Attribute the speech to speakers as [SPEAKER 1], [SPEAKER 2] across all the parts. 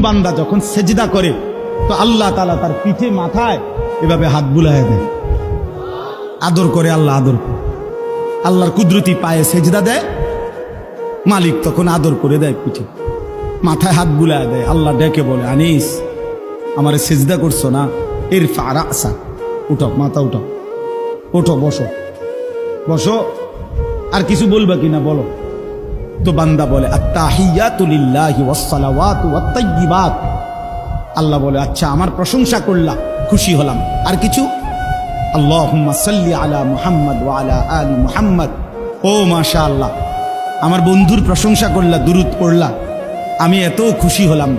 [SPEAKER 1] বান্দা যখন সেজদা করে, তো আল্লাহ তালা তার পিঠে, মাথায় এভাবে হাত বুলায় দেয়। আদর করে আল্লাহ আদর করে। আল্লাহর কুদরতি পায়ে সেজদা দেয়, মালিক তখন আদর করে দেয় পিঠে। মাথায় হাত বুলায় দেয়, আল্লাহ ডেকে বলে, আনিস, আমারে সেজদা করছ না? এর ফারা আসা উঠো, মাথা উঠো। ওঠো, বসো। বসো। আর কিছু বলবা কিনা বলো? তো বান্দা বলে আল্লাহ বলে আচ্ছা আমার প্রশংসা করলা, খুশি হলাম। আর কিছু? আল্লাহ আলা মুহাম্মদ আলা মুহাম্মদ। ও মাশাআল্লাহ, আমার বন্ধুর প্রশংসা করলা, দুরুদ পড়লা। আমি এত খুশি হলাম।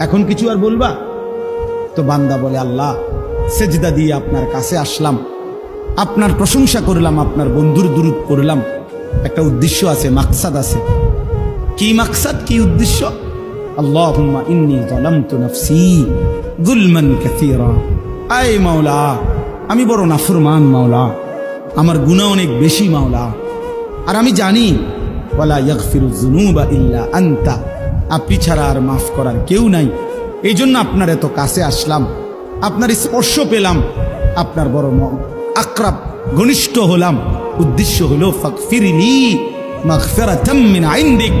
[SPEAKER 1] এখন কিছু আর বলবা? তো বান্দা বলে, আল্লাহ, সেজদা দিয়ে আপনার কাছে আসলাম। আপনার প্রশংসা করলাম, আপনার বন্ধুর দুরুদ করলাম একটা উদ্দেশ্য আছে, মাকসাদ আছে। কি মাকসাদ? কি উদ্দেশ্য? নাফসি কাসীরা। আয় মাওলা, আমি বড় নাফরমান মাওলা। আমার গুনাহ অনেক বেশি মাওলা। আর আমি জানি আপনি ছাড়া আর মাফ করার কেউ নাই। এই জন্য আপনার এত কাছে আসলাম। আপনার স্পর্শ পেলাম। আপনার বড় আক্রাব ঘনিষ্ঠ হলাম। উদ্দেশ্য হলো ইনদিক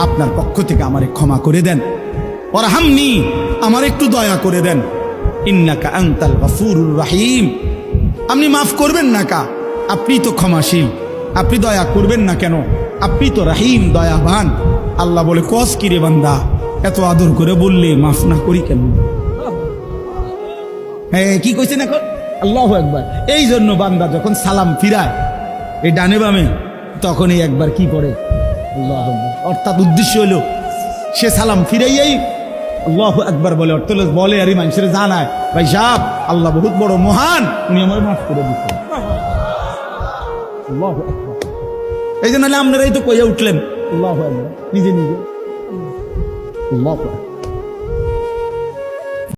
[SPEAKER 1] আপনার পক্ষ থেকে আমারে ক্ষমা করে দেন। ওরহামনি আমার একটু দয়া করে দেন। ইন্নাকা আনতাল গফুরুর রহিম। আপনি মাফ করবেন না কা? আপনি তো ক্ষমাশীল। আপনি দয়া করবেন না কেন? আপনি তো রাহিম দয়াবান। আল্লাহ বলে কস কিরে বান্দা? এত আদর করে বললে মাফ না করি কেন? হ্যাঁ কি কইছেন এখন? আল্লাহ একবার এই জন্য বান্দা যখন সালাম ফিরায়, এই ডানে বামে, তখনই একবার কি করে? আল্লাহ অর্থাৎ উদ্দেশ্য হলো, সে সালাম ফিরাইয়াই আল্লাহ একবার বলে। অর্থ বলে, আর মানুষের জানায় ভাই সাহ আল্লাহ বহুত বড় মহান। উনি আমার মাফ করে দিচ্ছে আল্লাহ এই জন্য আপনারাই তো কইয়া উঠলেন। আল্লাহ নিজে নিজে। আল্লাহ।